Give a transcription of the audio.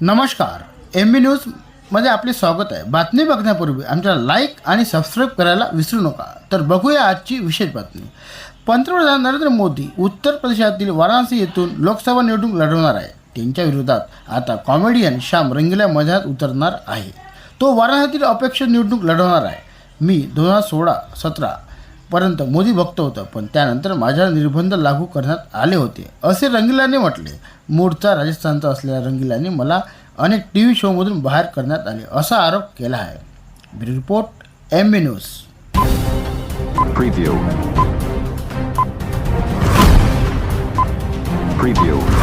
नमस्कार. एम बी न्यूजमध्ये आपले स्वागत आहे. बातमी बघण्यापूर्वी आमच्याला लाईक आणि सबस्क्राईब करायला विसरू नका. तर बघूया आजची विशेष बातमी. पंतप्रधान नरेंद्र मोदी उत्तर प्रदेशातील वाराणसी येथून लोकसभा निवडणूक लढवणार आहे. त्यांच्या विरोधात आता कॉमेडियन श्याम रंगीला मैदानात उतरणार आहे. तो वाराणसीतील अपेक्षित निवडणूक लढवणार आहे. मी दोन हजार सोळा सतरा पर्यंत मोदी भक्त होतं पण त्यानंतर माझ्यावर निर्बंध लागू करण्यात आले होते असे रंगीलाने म्हटले मूळचा राजस्थानचा असलेल्या रंगीलाने मला अनेक टी व्ही शोमधून बाहेर करण्यात आले असा आरोप केला आहे bureau report M B news Preview. Preview.